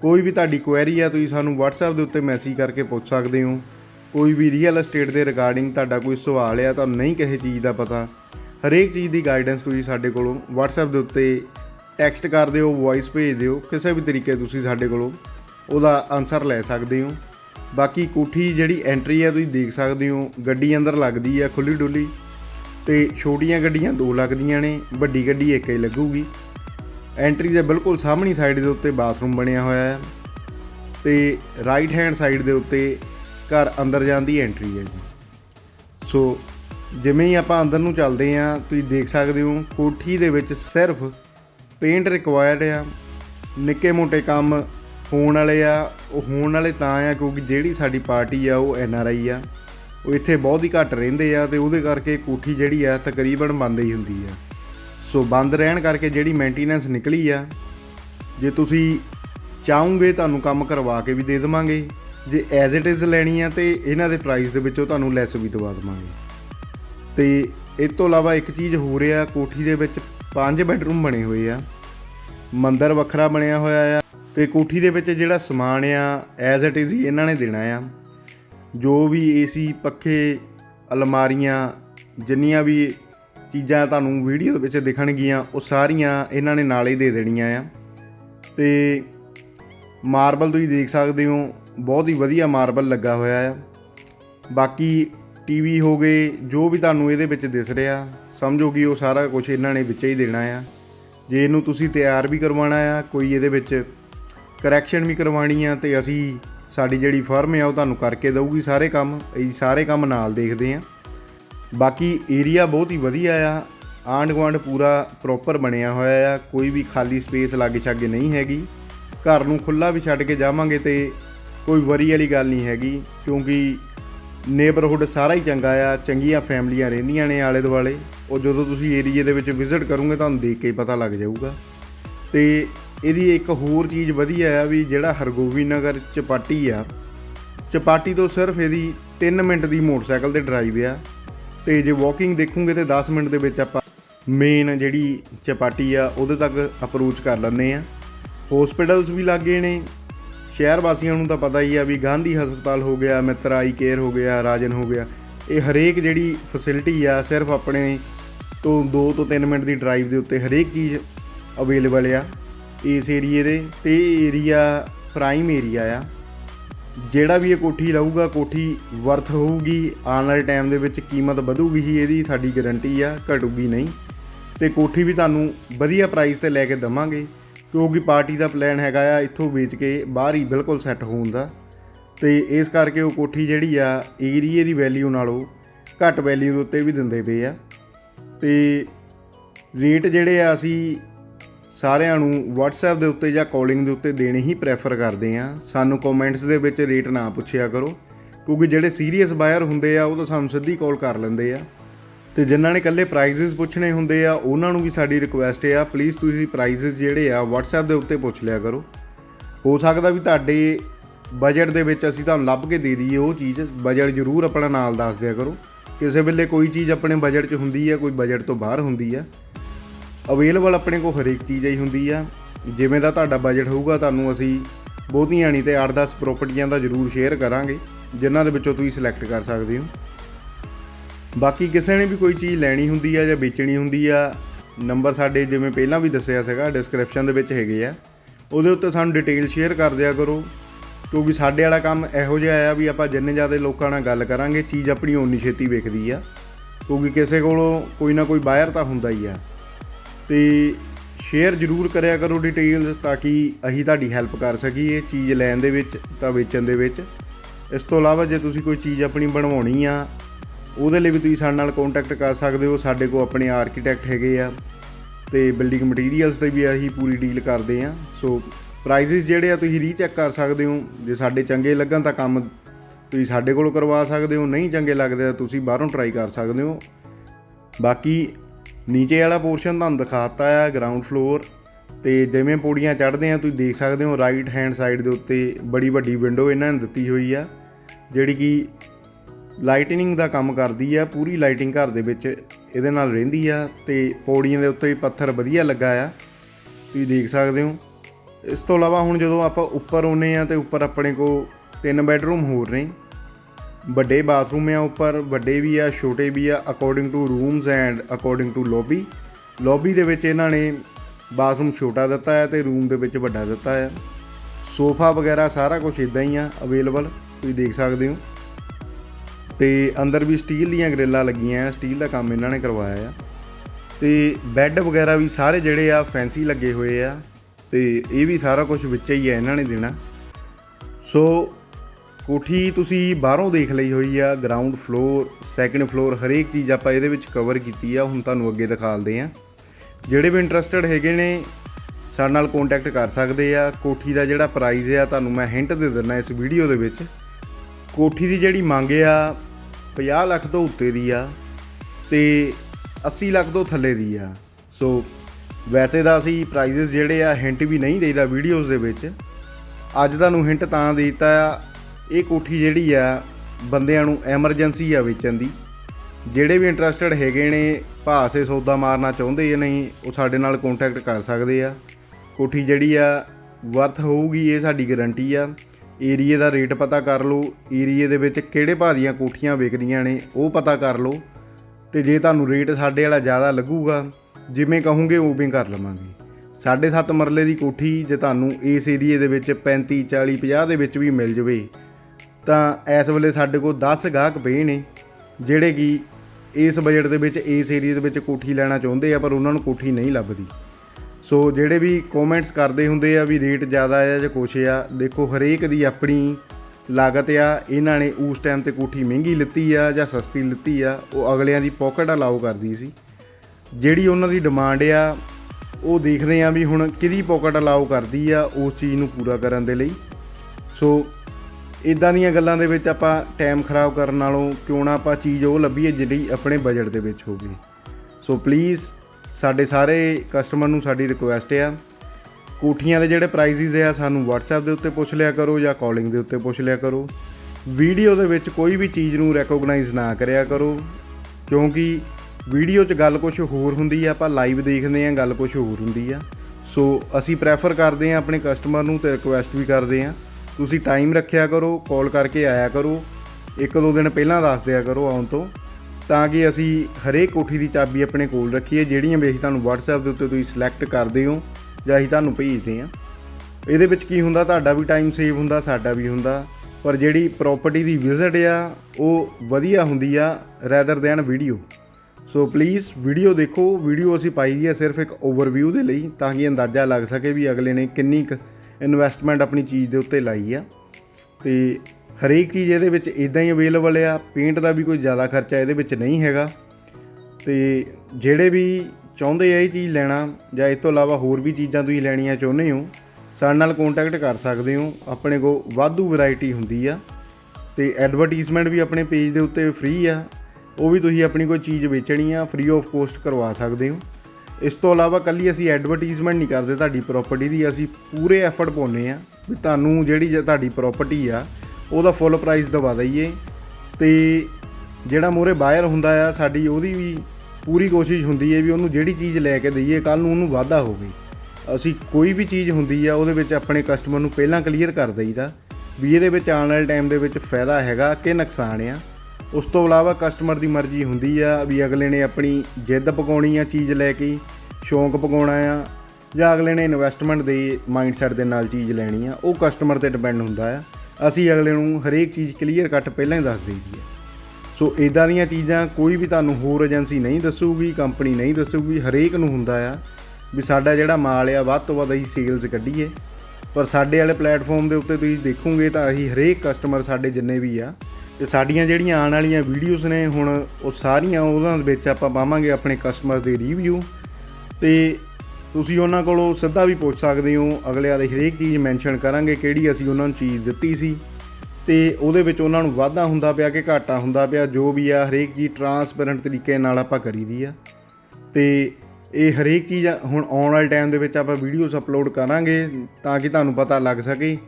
ਕੋਈ ਵੀ ਤੁਹਾਡੀ ਕੁਐਰੀ ਆ, ਤੁਸੀਂ ਸਾਨੂੰ WhatsApp ਦੇ ਉੱਤੇ ਮੈਸੇਜ ਕਰਕੇ ਪੁੱਛ ਸਕਦੇ ਹੋ। ਕੋਈ ਵੀ ਰੀਅਲ ਏਸਟੇਟ ਦੇ ਰਿਗਾਰਡਿੰਗ ਤੁਹਾਡਾ ਕੋਈ ਸਵਾਲ ਆ, ਤੁਹਾਨੂੰ ਨਹੀਂ ਕਿਸੇ ਚੀਜ਼ ਦਾ ਪਤਾ, ਹਰੇਕ ਚੀਜ਼ ਦੀ ਗਾਈਡੈਂਸ ਤੁਸੀਂ ਸਾਡੇ ਕੋਲੋਂ WhatsApp ਦੇ ਉੱਤੇ ਟੈਕਸਟ ਕਰ ਦਿਓ ਵੌਇਸ ਭੇਜ ਦਿਓ, ਕਿਸੇ ਵੀ ਤਰੀਕੇ ਤੁਸੀਂ ਸਾਡੇ ਕੋਲੋਂ ਉਹਦਾ ਆਨਸਰ ਲੈ ਸਕਦੇ ਹੋ। ਬਾਕੀ ਕੋਠੀ ਜਿਹੜੀ ਐਂਟਰੀ ਆ ਤੁਸੀਂ ਦੇਖ ਸਕਦੇ ਹੋ, ਗੱਡੀ ਅੰਦਰ ਲੱਗਦੀ ਹੈ ਖੁੱਲੀ ਡੁੱਲੀ ਤੇ ਛੋਟੀਆਂ ਗੱਡੀਆਂ ਦੋ ਲੱਗਦੀਆਂ ਨੇ, ਵੱਡੀ ਗੱਡੀ ਇੱਕ ਹੀ ਲੱਗੂਗੀ। ਐਂਟਰੀ ਦੇ ਬਿਲਕੁਲ ਸਾਹਮਣੀ ਸਾਈਡ ਦੇ ਉੱਤੇ ਬਾਥਰੂਮ ਬਣਿਆ ਹੋਇਆ ਹੈ ਤੇ ਰਾਈਟ ਹੈਂਡ ਸਾਈਡ ਦੇ ਉੱਤੇ ਘਰ ਅੰਦਰ ਜਾਣ ਦੀ ਐਂਟਰੀ ਹੈ ਜੀ। ਸੋ ਜਿਵੇਂ ਹੀ ਆਪਾਂ ਅੰਦਰ ਨੂੰ ਚੱਲਦੇ ਆਂ ਤੁਸੀਂ ਦੇਖ ਸਕਦੇ ਹੋ, ਕੋਠੀ ਦੇ ਵਿੱਚ ਸਿਰਫ ਪੇਂਟ ਰਿਕੁਆਇਰਡ ਆ। ਨਿੱਕੇ ਮੋਟੇ ਕੰਮ ਹੋਣ ਵਾਲੇ ਆ, ਉਹ ਹੋਣ ਵਾਲੇ ਤਾਂ ਆ, ਕਿਉਂਕਿ ਜਿਹੜੀ ਸਾਡੀ ਪਾਰਟੀ ਆ, ਉਹ ਐਨ ਆਰ ਆਈ ਆ। ਉਹ ਇੱਥੇ ਬਹੁਤ ਹੀ ਘੱਟ ਰਹਿੰਦੇ ਆ ਤੇ ਉਹਦੇ ਕਰਕੇ ਕੋਠੀ ਜਿਹੜੀ ਆ, ਤਕਰੀਬਨ ਬੰਦ ਹੀ ਹੁੰਦੀ ਆ। ਸੋ ਬੰਦ ਰਹਿਣ ਕਰਕੇ ਜਿਹੜੀ ਮੇਨਟੇਨੈਂਸ ਨਿਕਲੀ ਆ, ਜੇ ਤੁਸੀਂ ਚਾਹੋਗੇ ਤੁਹਾਨੂੰ ਕੰਮ ਕਰਵਾ ਕੇ ਵੀ ਦੇ ਦੇਵਾਂਗੇ। ਜੇ ਐਜ਼ ਇਟ ਇਜ਼ ਲੈਣੀ ਆ ਤੇ ਇਹਨਾਂ ਦੇ ਪ੍ਰਾਈਸ ਦੇ ਵਿੱਚੋਂ ਤੁਹਾਨੂੰ ਲੈਸ ਵੀ ਦਵਾ ਦੇਵਾਂਗੇ। ਤੇ ਇਸ ਤੋਂ ਇਲਾਵਾ ਇੱਕ ਚੀਜ਼ ਹੋ ਰਿਹਾ ਕੋਠੀ ਦੇ ਵਿੱਚ ਪੰਜ ਬੈਡਰੂਮ ਬਣੇ ਹੋਏ ਆ। ਮੰਦਰ ਵੱਖਰਾ ਬਣਿਆ ਹੋਇਆ ਆ। ਤੇ ਕੋਠੀ ਦੇ ਵਿੱਚ ਜਿਹੜਾ ਸਮਾਨ ਆ ਐਜ਼ ਇਟ ਇਜ਼ ਹੀ ਇਹਨਾਂ ਨੇ ਦੇਣਾ ਆ। ਜੋ ਵੀ ਏਸੀ, ਪੱਖੇ, ਅਲਮਾਰੀਆਂ, ਜਿੰਨੀਆਂ ਵੀ ਚੀਜ਼ਾਂ ਤੁਹਾਨੂੰ ਵੀਡੀਓ ਦੇ ਵਿੱਚ ਦਿਖਣਗੀਆਂ, ਉਹ ਸਾਰੀਆਂ ਇਹਨਾਂ ਨੇ ਨਾਲ ਹੀ ਦੇ ਦੇਣੀਆਂ ਆ। ਤੇ ਮਾਰਬਲ ਤੁਸੀਂ ਦੇਖ ਸਕਦੇ ਹੋ, ਬਹੁਤ ਹੀ ਵਧੀਆ ਮਾਰਬਲ ਲੱਗਾ ਹੋਇਆ ਆ। ਬਾਕੀ ਟੀਵੀ ਹੋ ਗਏ, ਜੋ ਵੀ ਤੁਹਾਨੂੰ ਇਹਦੇ ਵਿੱਚ ਦਿਸ ਰਿਹਾ, ਸਮਝੋ ਕਿ ਉਹ ਸਾਰਾ ਕੁਝ ਇਹਨਾਂ ਨੇ ਵਿੱਚ ਹੀ ਦੇਣਾ ਆ। ਜੇ ਇਹਨੂੰ ਤੁਸੀਂ ਤਿਆਰ ਵੀ ਕਰਵਾਉਣਾ ਆ, ਕੋਈ ਇਹਦੇ ਵਿੱਚ ਕਰੈਕਸ਼ਨ ਵੀ ਕਰਵਾਣੀ ਆ ਤੇ ਅਸੀਂ ਸਾਡੀ ਜਿਹੜੀ ਫਰਮ ਆ ਉਹ ਤੁਹਾਨੂੰ ਕਰਕੇ ਦਊਗੀ ਸਾਰੇ ਕੰਮ, ਅਸੀਂ ਸਾਰੇ ਕੰਮ ਨਾਲ ਦੇਖਦੇ ਆ। ਬਾਕੀ ਏਰੀਆ ਬਹੁਤ ਹੀ ਵਧੀਆ ਆ, ਆਂਢ ਗੁਆਂਢ ਪੂਰਾ ਪ੍ਰੋਪਰ ਬਣਿਆ ਹੋਇਆ ਆ, ਕੋਈ ਵੀ ਖਾਲੀ ਸਪੇਸ ਲਾਗੇ ਛਾਗੇ ਨਹੀਂ ਹੈਗੀ। ਘਰ ਨੂੰ ਖੁੱਲਾ ਵੀ ਛੱਡ ਕੇ ਜਾਵਾਂਗੇ ਤੇ ਕੋਈ ਵਰੀ ਵਾਲੀ ਗੱਲ ਨਹੀਂ ਹੈਗੀ, ਕਿਉਂਕਿ ਨੇਬਰਹੁੱਡ ਸਾਰਾ ਹੀ ਚੰਗਾ ਆ, ਚੰਗੀਆਂ ਫੈਮਲੀਆਂ ਰਹਿੰਦੀਆਂ ਨੇ ਆਲੇ ਦੁਆਲੇ ਉਹ ਜਦੋਂ ਤੁਸੀਂ ਏਰੀਏ ਦੇ ਵਿੱਚ ਵਿਜ਼ਿਟ ਕਰੋਗੇ, ਤੁਹਾਨੂੰ ਦੇਖ ਕੇ ਹੀ ਪਤਾ ਲੱਗ ਜਾਊਗਾ। ਤੇ ਇਹਦੀ ਇੱਕ ਹੋਰ ਚੀਜ਼ ਵਧੀਆ ਆ ਵੀ ਜਿਹੜਾ ਹਰਗੋਬੀ ਨਗਰ ਚਪਾਟੀ ਆ, ਚਪਾਟੀ ਤੋਂ ਸਿਰਫ ਇਹਦੀ 3 ਮਿੰਟ ਦੀ ਮੋਟਰਸਾਈਕਲ ਤੇ ਡਰਾਈਵ ਆ ਤੇ ਜੇ ਵਾਕਿੰਗ ਦੇਖੋਗੇ ਤੇ 10 ਮਿੰਟ ਦੇ ਵਿੱਚ ਆਪਾਂ ਮੇਨ ਜਿਹੜੀ ਚਪਾਟੀ ਆ ਉਹਦੇ ਤੱਕ ਅਪਰੋਚ ਕਰ ਲੈਂਦੇ ਆ। ਹਸਪੀਟਲਸ ਵੀ ਲੱਗੇ ਨੇ, ਸ਼ਹਿਰ ਵਾਸੀਆਂ ਨੂੰ ਤਾਂ ਪਤਾ ਹੀ ਆ ਵੀ ਗਾਂਧੀ ਹਸਪਤਾਲ ਹੋ ਗਿਆ, ਮਿੱਤਰ ਆਈ ਕੇਅਰ ਹੋ ਗਿਆ, ਰਾਜਨ ਹੋ ਗਿਆ, ਇਹ ਹਰੇਕ ਜਿਹੜੀ ਫੈਸਿਲਿਟੀ ਆ ਸਿਰਫ ਆਪਣੇ ਤੋਂ 2 ਤੋਂ 3 ਮਿੰਟ ਦੀ ਡਰਾਈਵ ਦੇ ਉੱਤੇ ਹਰੇਕ ਚੀਜ਼ ਅਵੇਲੇਬਲ ਆ। ਇਸ ਏਰੀਏ ਦੇ ਤੇ ਇਹ ਏਰੀਆ ਪ੍ਰਾਈਮ ਏਰੀਆ ਆ। ਜਿਹੜਾ ਵੀ ਇਹ ਕੋਠੀ ਲਊਗਾ, ਕੋਠੀ ਵਰਥ ਹੋਊਗੀ। ਆਉਣ ਵਾਲੇ ਟਾਈਮ ਦੇ ਵਿੱਚ ਕੀਮਤ ਵਧੂਗੀ ਹੀ, ਇਹਦੀ ਸਾਡੀ ਗਾਰੰਟੀ ਆ, ਘਟੂਗੀ ਨਹੀਂ। ਤੇ ਕੋਠੀ ਵੀ ਤੁਹਾਨੂੰ ਵਧੀਆ ਪ੍ਰਾਈਸ ਤੇ ਲੈ ਕੇ ਦਵਾਂਗੇ। ਕਿਉਂਕਿ ਪਾਰਟੀ ਦਾ ਪਲਾਨ ਹੈਗਾ ਆ, ਇੱਥੋਂ ਵੇਚ ਕੇ ਬਾਹਰ ਹੀ ਬਿਲਕੁਲ ਸੈੱਟ ਹੋਣ ਦਾ। ਤੇ ਇਸ ਕਰਕੇ ਉਹ ਕੋਠੀ ਜਿਹੜੀ ਆ ਏਰੀਏ ਦੀ ਵੈਲਿਊ ਨਾਲੋਂ ਘੱਟ ਵੈਲਿਊ ਦੇ ਉੱਤੇ ਵੀ ਦਿੰਦੇ ਪਏ ਆ। ਤੇ ਰੇਟ ਜਿਹੜੇ ਆ ਅਸੀਂ ਸਾਰਿਆਂ ਨੂੰ WhatsApp ਦੇ ਉੱਤੇ ਜਾਂ ਕਾਲਿੰਗ ਦੇ ਉੱਤੇ ਦੇਣੇ ਹੀ ਪ੍ਰੈਫਰ ਕਰਦੇ ਆ ਸਾਨੂੰ ਕਮੈਂਟਸ ਦੇ ਵਿੱਚ ਰੇਟ ਨਾ ਪੁੱਛਿਆ ਕਰੋ। ਕਿਉਂਕਿ ਜਿਹੜੇ ਸੀਰੀਅਸ ਬਾਇਰ ਹੁੰਦੇ ਆ, ਉਹ ਤਾਂ ਸਾਨੂੰ ਸਿੱਧੀ ਕਾਲ ਕਰ ਲੈਂਦੇ ਆ। ਤੇ ਜਿਨ੍ਹਾਂ ਨੇ ਇਕੱਲੇ ਪ੍ਰਾਈਜ਼ਸ ਪੁੱਛਣੇ ਹੁੰਦੇ ਆ, ਉਹਨਾਂ ਨੂੰ ਵੀ ਸਾਡੀ ਰਿਕੁਐਸਟ ਆ ਪਲੀਜ਼ ਤੁਸੀਂ ਪ੍ਰਾਈਜ਼ਸ ਜਿਹੜੇ ਆ, WhatsApp ਦੇ ਉੱਤੇ ਪੁੱਛ ਲਿਆ ਕਰੋ। ਹੋ ਸਕਦਾ ਵੀ ਤੁਹਾਡੇ ਬਜਟ ਦੇ ਵਿੱਚ ਅਸੀਂ ਤੁਹਾਨੂੰ ਲੱਭ ਕੇ ਦੇ ਦਈਏ ਉਹ ਚੀਜ਼ ਬਜਟ ਜ਼ਰੂਰ ਆਪਣਾ ਨਾਲ ਦੱਸ ਦਿਆ ਕਰੋ। ਕਿਸੇ ਵੇਲੇ ਕੋਈ ਚੀਜ਼ ਆਪਣੇ ਬਜਟ 'ਚ ਹੁੰਦੀ ਆ, ਕੋਈ ਬਜਟ ਤੋਂ ਬਾਹਰ ਹੁੰਦੀ ਆ। ਅਵੇਲੇਬਲ ਆਪਣੇ ਕੋਲ ਹਰੇਕ ਚੀਜ਼ ਹੀ ਹੁੰਦੀ ਆ। ਜਿਵੇਂ ਦਾ ਤੁਹਾਡਾ ਬਜਟ ਹੋਊਗਾ, ਤੁਹਾਨੂੰ ਅਸੀਂ ਬਹੁਤੀਆਂ ਨਹੀਂ ਤੇ 8-10 ਪ੍ਰਾਪਰਟੀਆਂ ਦਾ ਜ਼ਰੂਰ ਸ਼ੇਅਰ ਕਰਾਂਗੇ, ਜਿਨ੍ਹਾਂ ਦੇ ਵਿੱਚੋਂ ਤੁਸੀਂ ਸਿਲੈਕਟ ਕਰ ਸਕਦੇ ਹੋ। ਬਾਕੀ ਕਿਸੇ ਨੇ ਵੀ ਕੋਈ ਚੀਜ਼ ਲੈਣੀ ਹੁੰਦੀ ਆ ਜਾਂ ਵੇਚਣੀ ਹੁੰਦੀ ਆ ਨੰਬਰ ਸਾਡੇ ਜਿਵੇਂ ਪਹਿਲਾਂ ਵੀ ਦੱਸਿਆ ਸੀਗਾ ਡਿਸਕ੍ਰਿਪਸ਼ਨ ਦੇ ਵਿੱਚ ਹੈਗੇ ਆ। ਉਹਦੇ ਉੱਤੇ ਸਾਨੂੰ ਡਿਟੇਲ ਸ਼ੇਅਰ ਕਰ ਦਿਆ ਕਰੋ, ਕਿਉਂਕਿ ਸਾਡੇ ਵਾਲਾ ਕੰਮ ਇਹੋ ਜਿਹਾ ਆ ਵੀ ਆਪਾਂ ਜਿੰਨੇ ਜ਼ਿਆਦਾ ਲੋਕਾਂ ਨਾਲ ਗੱਲ ਕਰਾਂਗੇ, ਚੀਜ਼ ਆਪਣੀ ਓਨੀ ਛੇਤੀ ਵਿਕਦੀ ਆ। ਕਿਉਂਕਿ ਕਿਸੇ ਕੋਲੋਂ ਕੋਈ ਨਾ ਕੋਈ ਬਾਇਰ ਤਾਂ ਹੁੰਦਾ ਹੀ ਆ। ਤੇ ਸ਼ੇਅਰ ਜ਼ਰੂਰ ਕਰਿਆ ਕਰੋ ਡਿਟੇਲਸ ਤਾਂ ਕਿ ਅਸੀਂ ਤੁਹਾਡੀ ਹੈਲਪ ਕਰ ਸਕੀਏ ਚੀਜ਼ ਲੈਣ ਦੇ ਵਿੱਚ ਤਾਂ ਵੇਚਣ ਦੇ ਵਿੱਚ। ਇਸ ਤੋਂ ਇਲਾਵਾ ਜੇ ਤੁਸੀਂ ਕੋਈ ਚੀਜ਼ ਆਪਣੀ ਬਣਵਾਉਣੀ ਆ, ਉਹਦੇ ਲਈ ਵੀ ਤੁਸੀਂ ਸਾਡੇ ਨਾਲ ਕੰਟੈਕਟ ਕਰ ਸਕਦੇ ਹੋ। ਸਾਡੇ ਕੋਲ ਆਪਣੇ ਆਰਕੀਟੈਕਟ ਹੈਗੇ ਆ ਤੇ ਬਿਲਡਿੰਗ ਮਟੀਰੀਅਲਸ ਤੇ ਵੀ ਅਸੀਂ ਪੂਰੀ ਡੀਲ ਕਰਦੇ ਆ। ਸੋ ਪ੍ਰਾਈਸਿਸ ਜਿਹੜੇ ਆ ਤੁਸੀਂ ਰੀਚੈਕ ਕਰ ਸਕਦੇ ਹੋ। ਜੇ ਸਾਡੇ ਚੰਗੇ ਲੱਗਣ ਤਾਂ ਕੰਮ ਤੁਸੀਂ ਸਾਡੇ ਕੋਲ ਕਰਵਾ ਸਕਦੇ ਹੋ। ਨਹੀਂ ਚੰਗੇ ਲੱਗਦੇ ਤਾਂ ਤੁਸੀਂ ਬਾਹਰੋਂ ਟਰਾਈ ਕਰ ਸਕਦੇ ਹੋ। ਬਾਕੀ ਨੀਚੇ ਵਾਲਾ ਪੋਰਸ਼ਨ ਤੁਹਾਨੂੰ ਦਿਖਾਤਾ ਆ ਗਰਾਊਂਡ ਫਲੋਰ ਤੇ ਜਿਵੇਂ ਪੌੜੀਆਂ ਚੜ੍ਹਦੇ ਆ, ਤੁਸੀਂ ਦੇਖ ਸਕਦੇ ਹੋ ਰਾਈਟ ਹੈਂਡ ਸਾਈਡ ਦੇ ਉੱਤੇ ਬੜੀ ਵੱਡੀ ਵਿੰਡੋ ਇਹਨਾਂ ਨੇ ਦਿੱਤੀ ਹੋਈ ਆ, ਜਿਹੜੀ ਕਿ ਲਾਈਟਨਿੰਗ ਦਾ ਕੰਮ ਕਰਦੀ ਆ, ਪੂਰੀ ਲਾਈਟਿੰਗ ਘਰ ਦੇ ਵਿੱਚ ਇਹਦੇ ਨਾਲ ਰਹਿੰਦੀ ਆ, ਤੇ ਪੌੜੀਆਂ ਦੇ ਉੱਤੇ ਵੀ ਪੱਥਰ ਵਧੀਆ ਲੱਗਾ ਆ। ਤੁਸੀਂ ਦੇਖ ਸਕਦੇ ਹੋ। ਇਸ ਤੋਂ ਇਲਾਵਾ ਹੁਣ ਜਦੋਂ ਆਪਾਂ ਉੱਪਰ ਆਉਨੇ ਆ, ਤੇ ਉੱਪਰ ਆਪਣੇ ਕੋਲ ਤਿੰਨ ਬੈੱਡਰੂਮ ਹੋਰ ਨੇ। ਵੱਡੇ ਬਾਥਰੂਮ ਆ ਉੱਪਰ, ਵੱਡੇ ਵੀ ਆ, ਛੋਟੇ ਵੀ ਆ according to rooms and according to lobby lobby ਦੇ ਵਿੱਚ ਇਹਨਾਂ ਨੇ ਬਾਥਰੂਮ ਛੋਟਾ ਦਿੱਤਾ ਹੈ ਤੇ ਰੂਮ ਦੇ ਵਿੱਚ ਵੱਡਾ ਦਿੱਤਾ ਹੈ। ਸੋਫਾ ਵਗੈਰਾ ਸਾਰਾ ਕੁਝ ਇਦਾਂ ਹੀ ਆ ਅਵੇਲੇਬਲ ਤੁਸੀਂ ਦੇਖ ਸਕਦੇ ਹੋ। ਤੇ ਅੰਦਰ ਵੀ ਸਟੀਲ ਦੀਆਂ ਗ੍ਰਿਲਾਂ ਲੱਗੀਆਂ ਆ ਸਟੀਲ ਦਾ ਕੰਮ ਇਹਨਾਂ ਨੇ ਕਰਵਾਇਆ ਆ। ਤੇ ਬੈੱਡ ਵਗੈਰਾ ਵੀ ਸਾਰੇ ਜਿਹੜੇ ਆ ਫੈਂਸੀ ਲੱਗੇ ਹੋਏ ਆ, ਤੇ ਇਹ ਵੀ ਸਾਰਾ ਕੁਝ ਵਿੱਚ ਹੀ ਆ, ਇਹਨਾਂ ਨੇ ਦੇਣਾ। ਸੋ ਕੋਠੀ ਤੁਸੀਂ ਬਾਹਰੋਂ ਦੇਖ ਲਈ ਹੋਈ ਆ ਗਰਾਊਂਡ ਫਲੋਰ ਸੈਕੰਡ ਫਲੋਰ ਹਰੇਕ ਚੀਜ਼ ਆਪਾਂ ਇਹਦੇ ਵਿੱਚ ਕਵਰ ਕੀਤੀ ਆ, ਹੁਣ ਤੁਹਾਨੂੰ ਅੱਗੇ ਦਿਖਾਲਦੇ ਆ। ਜਿਹੜੇ ਵੀ ਇੰਟਰਸਟਿਡ ਹੈਗੇ ਨੇ, ਸਾਡੇ ਨਾਲ ਕੰਟੈਕਟ ਕਰ ਸਕਦੇ ਆ। ਕੋਠੀ ਦਾ ਜਿਹੜਾ ਪ੍ਰਾਈਸ ਆ, ਤੁਹਾਨੂੰ ਮੈਂ ਹਿੰਟ ਦੇ ਦਿੰਦਾ ਇਸ ਵੀਡੀਓ ਦੇ ਵਿੱਚ। ਕੋਠੀ ਦੀ ਜਿਹੜੀ ਮੰਗ ਆ 50 ਲੱਖ ਤੋਂ ਉੱਤੇ ਦੀ ਆ ਤੇ 80 ਲੱਖ ਤੋਂ ਥੱਲੇ ਦੀ ਆ। ਸੋ ਵੈਸੇ ਤਾਂ ਅਸੀਂ ਪ੍ਰਾਈਜ਼ਸ ਜਿਹੜੇ ਆ ਹਿੰਟ ਵੀ ਨਹੀਂ ਦੇਈਦਾ ਵੀਡੀਓਜ਼ ਦੇ ਵਿੱਚ। ਅੱਜ ਤੁਹਾਨੂੰ ਹਿੰਟ ਤਾਂ ਦੇ ਦਿੱਤਾ ਆ ਇਹ ਕੋਠੀ ਜਿਹੜੀ ਆ, ਬੰਦਿਆਂ ਨੂੰ ਐਮਰਜੈਂਸੀ ਆ ਵੇਚਣ ਦੀ। ਜਿਹੜੇ ਵੀ ਇੰਟਰਸਟਡ ਹੈਗੇ ਨੇ ਭਾਸੇ ਸੌਦਾ ਮਾਰਨਾ ਚਾਹੁੰਦੇ ਜਾਂ ਨਹੀਂ, ਉਹ ਸਾਡੇ ਨਾਲ ਕੰਟੈਕਟ ਕਰ ਸਕਦੇ ਆ। ਕੋਠੀ ਜਿਹੜੀ ਆ ਵਰਥ ਹੋਊਗੀ, ਇਹ ਸਾਡੀ ਗਾਰੰਟੀ ਆ। ਏਰੀਏ ਦਾ ਰੇਟ ਪਤਾ ਕਰ ਲਓ। ਏਰੀਏ ਦੇ ਵਿੱਚ ਕਿਹੜੇ ਭਾਅ ਦੀਆਂ ਕੋਠੀਆਂ ਵਿਕਦੀਆਂ ਨੇ, ਉਹ ਪਤਾ ਕਰ ਲਓ। ਤੇ ਜੇ ਤੁਹਾਨੂੰ ਰੇਟ ਸਾਡੇ ਵਾਲਾ ਜ਼ਿਆਦਾ ਲੱਗੂਗਾ, ਜਿਵੇਂ ਕਹੋਗੇ ਉਵੇਂ ਕਰ ਲਵਾਂਗੇ। 7.5 ਮਰਲੇ ਦੀ ਕੋਠੀ, ਜੇ ਤੁਹਾਨੂੰ ਇਸ ਏਰੀਏ ਦੇ ਵਿੱਚ 35 40 50 ਦੇ ਵਿੱਚ ਵੀ ਮਿਲ ਜਵੇ ਤਾਂ ਇਸ ਵੇਲੇ ਸਾਡੇ ਕੋਲ 10 ਗਾਹਕ ਪਏ ਨੇ, ਜਿਹੜੇ ਕਿ ਇਸ ਬਜਟ ਦੇ ਵਿੱਚ, ਇਸ ਏਰੀਏ ਦੇ ਵਿੱਚ ਕੋਠੀ ਲੈਣਾ ਚਾਹੁੰਦੇ ਆ, ਪਰ ਉਹਨਾਂ ਨੂੰ ਕੋਠੀ ਨਹੀਂ ਲੱਭਦੀ। ਸੋ ਜਿਹੜੇ ਵੀ ਕਮੈਂਟਸ ਕਰਦੇ ਹੁੰਦੇ ਆ ਵੀ ਰੇਟ ਜ਼ਿਆਦਾ ਆ ਜਾਂ ਕੁਛ ਆ, ਦੇਖੋ ਹਰੇਕ ਦੀ ਆਪਣੀ ਲਾਗਤ ਆ। ਇਹਨਾਂ ਨੇ ਉਸ ਟਾਈਮ ਤੇ ਕੋਠੀ ਮਹਿੰਗੀ ਲਿੱਤੀ ਆ ਜਾਂ ਸਸਤੀ ਲਿੱਤੀ ਆ, ਉਹ ਅਗਲਿਆਂ ਦੀ ਪਾਕਟ ਅਲਾਉ ਕਰਦੀ ਸੀ। ਜਿਹੜੀ ਉਹਨਾਂ ਦੀ ਡਿਮਾਂਡ ਆ, ਉਹ ਦੇਖਦੇ ਆ ਵੀ ਹੁਣ ਕਿਹਦੀ ਪਾਕਟ ਅਲਾਉ ਕਰਦੀ ਆ, ਉਸ ਚੀਜ਼ ਨੂੰ ਪੂਰਾ ਕਰਨ ਦੇ ਲਈ। ਸੋ ਇਦਾਂ ਦੀਆਂ ਗੱਲਾਂ ਦੇ ਵਿੱਚ ਆਪਾਂ ਟਾਈਮ ਖਰਾਬ ਕਰਨ ਨਾਲੋਂ ਕਿਉਂ ਨਾ ਆਪਾਂ ਚੀਜ਼ ਉਹ ਲੱਭੀਏ ਜਿਹੜੀ ਆਪਣੇ ਬਜਟ ਦੇ ਵਿੱਚ ਹੋਵੇ ਸੋ ਪਲੀਜ਼ ਸਾਡੇ ਸਾਰੇ ਕਸਟਮਰ ਨੂੰ ਸਾਡੀ ਰਿਕੁਐਸਟ ਆ। ਕੋਠੀਆਂ ਦੇ ਜਿਹੜੇ ਪ੍ਰਾਈਸਿਸ ਆ, ਸਾਨੂੰ WhatsApp ਦੇ ਉੱਤੇ ਪੁੱਛ ਲਿਆ ਕਰੋ ਜਾਂ ਕਾਲਿੰਗ ਦੇ ਉੱਤੇ ਪੁੱਛ ਲਿਆ ਕਰੋ। ਵੀਡੀਓ ਦੇ ਵਿੱਚ ਕੋਈ ਵੀ ਚੀਜ਼ ਨੂੰ ਰੈਕੋਗਨਾਈਜ਼ ਨਾ ਕਰਿਆ ਕਰੋ, ਕਿਉਂਕਿ ਵੀਡੀਓ 'ਚ ਗੱਲ ਕੁਝ ਹੋਰ ਹੁੰਦੀ ਆ, ਆਪਾਂ ਲਾਈਵ ਦੇਖਦੇ ਆ, ਗੱਲ ਕੁਝ ਹੋਰ ਹੁੰਦੀ ਆ। ਸੋ ਅਸੀਂ ਪ੍ਰੈਫਰ ਕਰਦੇ ਆ ਆਪਣੇ ਕਸਟਮਰ ਨੂੰ ਤੇ ਰਿਕੁਐਸਟ ਵੀ ਕਰਦੇ ਆ। ਤੁਸੀਂ ਟਾਈਮ ਰੱਖਿਆ ਕਰੋ ਕਾਲ ਕਰਕੇ ਆਇਆ ਕਰੋ, ਇੱਕ ਦੋ ਦਿਨ ਪਹਿਲਾਂ ਦੱਸ ਦਿਆ ਕਰੋ ਆਉਣ ਤੋਂ, ਤਾਂ ਕਿ ਅਸੀਂ ਹਰੇਕ ਕੋਠੀ ਦੀ ਚਾਬੀ ਆਪਣੇ ਕੋਲ ਰੱਖੀਏ, ਜਿਹੜੀਆਂ ਵੀ ਅਸੀਂ ਤੁਹਾਨੂੰ WhatsApp ਦੇ ਉੱਤੇ ਤੁਸੀਂ ਸਿਲੈਕਟ ਕਰਦੇ ਹੋ, ਜਾਂ ਅਸੀਂ ਤੁਹਾਨੂੰ ਭੇਜਦੇ ਆ ਇਹਦੇ ਵਿੱਚ ਕੀ ਹੁੰਦਾ, ਤੁਹਾਡਾ ਵੀ ਟਾਈਮ ਸੇਵ ਹੁੰਦਾ, ਸਾਡਾ ਵੀ ਹੁੰਦਾ, ਪਰ ਜਿਹੜੀ ਪ੍ਰਾਪਰਟੀ ਦੀ ਵਿਜ਼ਿਟ ਆ, ਉਹ ਵਧੀਆ ਹੁੰਦੀ ਆ rather than video so please video ਦੇਖੋ ਵੀਡੀਓ ਅਸੀਂ ਪਾਈ ਦੀ ਹੈ ਸਿਰਫ ਇੱਕ ਓਵਰਵਿਊ ਦੇ ਲਈ, ਤਾਂ ਕਿ ਅੰਦਾਜ਼ਾ ਲੱਗ ਸਕੇ ਵੀ ਅਗਲੇ ਨੇ ਕਿੰਨੀ ਕੁ ਇਨਵੈਸਟਮੈਂਟ ਆਪਣੀ ਚੀਜ਼ ਦੇ ਉੱਤੇ ਲਾਈ ਆ। ਤੇ ਹਰੇਕ ਚੀਜ਼ ਇਹਦੇ ਵਿੱਚ ਇਦਾਂ ਹੀ ਅਵੇਲੇਬਲ ਆ। ਪੇਂਟ ਦਾ ਵੀ ਕੋਈ ਜ਼ਿਆਦਾ ਖਰਚਾ ਇਹਦੇ ਵਿੱਚ ਨਹੀਂ ਹੈਗਾ। ਤੇ ਜਿਹੜੇ ਵੀ ਚਾਹੁੰਦੇ ਆ ਇਹ ਚੀਜ਼ ਲੈਣਾ, ਜਾਂ ਇਸ ਤੋਂ ਇਲਾਵਾ ਹੋਰ ਵੀ ਚੀਜ਼ਾਂ ਤੁਸੀਂ ਲੈਣੀਆਂ ਚਾਹੁੰਦੇ ਹੋ, ਸਾਡੇ ਨਾਲ ਕੰਟੈਕਟ ਕਰ ਸਕਦੇ ਹੋ। ਆਪਣੇ ਕੋਲ ਵਾਧੂ ਵੈਰਾਈਟੀ ਹੁੰਦੀ ਆ। ਤੇ ਐਡਵਰਟਾਈਜ਼ਮੈਂਟ ਵੀ ਆਪਣੇ ਪੇਜ ਦੇ ਉੱਤੇ ਫ੍ਰੀ ਆ। ਉਹ ਵੀ ਤੁਸੀਂ ਆਪਣੀ ਕੋਈ ਚੀਜ਼ ਵੇਚਣੀ ਆ ਫ੍ਰੀ ਆਫ ਕੋਸਟ ਕਰਵਾ ਸਕਦੇ ਹੋ। ਇਸ ਤੋਂ ਇਲਾਵਾ ਕੱਲੀ ਅਸੀਂ ਐਡਵਰਟਾਈਜ਼ਮੈਂਟ ਨਹੀਂ ਕਰਦੇ ਤੁਹਾਡੀ ਪ੍ਰਾਪਰਟੀ ਦੀ, ਅਸੀਂ ਪੂਰੇ ਐਫਰਟ ਪਾਉਂਦੇ ਆ ਵੀ ਤੁਹਾਨੂੰ ਜਿਹੜੀ ਜੇ ਤੁਹਾਡੀ ਪ੍ਰਾਪਰਟੀ ਆ, ਉਹਦਾ ਫੁੱਲ ਪ੍ਰਾਈਸ ਦਵਾ ਦਈਏ ਤੇ ਜਿਹੜਾ ਮੂਹਰੇ ਬਾਇਰ ਹੁੰਦਾ ਆ, ਸਾਡੀ ਉਹਦੀ ਵੀ ਪੂਰੀ ਕੋਸ਼ਿਸ਼ ਹੁੰਦੀ ਹੈ ਵੀ ਉਹਨੂੰ ਜਿਹੜੀ ਚੀਜ਼ ਲੈ ਕੇ ਦਈਏ ਕੱਲ ਨੂੰ ਉਹਨੂੰ ਵਾਧਾ ਹੋਵੇ। ਅਸੀਂ ਕੋਈ ਵੀ ਚੀਜ਼ ਹੁੰਦੀ ਆ, ਉਹਦੇ ਵਿੱਚ ਆਪਣੇ ਕਸਟਮਰ ਨੂੰ ਪਹਿਲਾਂ ਕਲੀਅਰ ਕਰ ਦਈਦਾ ਵੀ ਇਹਦੇ ਵਿੱਚ ਆਉਣ ਵਾਲੇ ਟਾਈਮ ਦੇ ਵਿੱਚ ਫਾਇਦਾ ਹੈਗਾ ਕਿ ਨੁਕਸਾਨ ਆ। ਉਸ ਤੋਂ ਇਲਾਵਾ ਕਸਟਮਰ ਦੀ ਮਰਜ਼ੀ ਹੁੰਦੀ ਆ ਵੀ ਅਗਲੇ ਨੇ ਆਪਣੀ ਜਿੱਦ ਪਕਾਉਣੀ ਆ ਚੀਜ਼ ਲੈ ਕੇ ਸ਼ੌਂਕ ਪਕਾਉਣਾ ਆ, ਜਾਂ ਅਗਲੇ ਨੇ ਇਨਵੈਸਟਮੈਂਟ ਦੇ ਮਾਈਂਡਸੈਟ ਦੇ ਨਾਲ ਚੀਜ਼ ਲੈਣੀ ਆ, ਉਹ ਕਸਟਮਰ ਤੇ ਡਿਪੈਂਡ ਹੁੰਦਾ ਆ। ਅਸੀਂ ਅਗਲੇ ਨੂੰ ਹਰੇਕ ਚੀਜ਼ ਕਲੀਅਰ ਕੱਟ ਪਹਿਲਾਂ ਹੀ ਦੱਸ ਦਈਦੀ ਆ। ਸੋ ਇਦਾਂ ਦੀਆਂ ਚੀਜ਼ਾਂ ਕੋਈ ਵੀ ਤੁਹਾਨੂੰ ਹੋਰ ਏਜੰਸੀ ਨਹੀਂ ਦੱਸੂਗੀ ਕੰਪਨੀ ਨਹੀਂ ਦੱਸੂਗੀ, ਹਰੇਕ ਨੂੰ ਹੁੰਦਾ ਆ ਵੀ ਸਾਡਾ ਜਿਹੜਾ ਮਾਲ ਆ, ਵੱਧ ਤੋਂ ਵੱਧ ਅਸੀਂ ਸੇਲਸ ਕੱਢੀਏ। ਪਰ ਸਾਡੇ ਵਾਲੇ ਪਲੇਟਫਾਰਮ ਦੇ ਉੱਤੇ ਤੁਸੀਂ ਦੇਖੋਗੇ ਤਾਂ ਅਸੀਂ ਹਰੇਕ ਕਸਟਮਰ ਸਾਡੇ ਜਿੰਨੇ ਵੀ ਆ ਤੇ ਸਾਡੀਆਂ ਜਿਹੜੀਆਂ ਆਉਣ ਵਾਲੀਆਂ ਵੀਡੀਓਜ਼ ਨੇ ਹੁਣ ਉਹ ਸਾਰੀਆਂ ਉਹਨਾਂ ਦੇ ਵਿੱਚ ਆਪਾਂ ਪਾਵਾਂਗੇ ਆਪਣੇ ਕਸਟਮਰ ਦੇ ਰਿਵਿਊ ਤੇ ਤੁਸੀਂ ਉਹਨਾਂ ਕੋਲੋਂ ਸਿੱਧਾ ਵੀ ਪੁੱਛ ਸਕਦੇ ਹੋ, ਅਗਲੇ ਦੀ ਹਰੇਕ ਚੀਜ਼ ਮੈਂਸ਼ਨ ਕਰਾਂਗੇ ਕਿਹੜੀ ਅਸੀਂ ਉਹਨਾਂ ਨੂੰ ਚੀਜ਼ ਦਿੱਤੀ ਸੀ। ਤੇ ਉਹਦੇ ਵਿੱਚ ਉਹਨਾਂ ਨੂੰ ਵਾਧਾ ਹੁੰਦਾ ਪਿਆ ਕਿ ਘਾਟਾ ਹੁੰਦਾ ਪਿਆ, ਜੋ ਵੀ ਆ, ਹਰੇਕ ਚੀਜ਼ ਟਰਾਂਸਪੇਰੈਂਟ ਤਰੀਕੇ ਨਾਲ ਆਪਾਂ ਕਰੀਦੀ ਆ। ਤੇ ਇਹ ਹਰੇਕ ਚੀਜ਼ ਹੁਣ ਆਉਣ ਵਾਲੇ ਟਾਈਮ ਦੇ ਵਿੱਚ ਆਪਾਂ ਵੀਡੀਓਜ਼ ਅਪਲੋਡ ਕਰਾਂਗੇ ਤਾਂ ਕਿ ਤੁਹਾਨੂੰ ਪਤਾ ਲੱਗ ਸਕੇ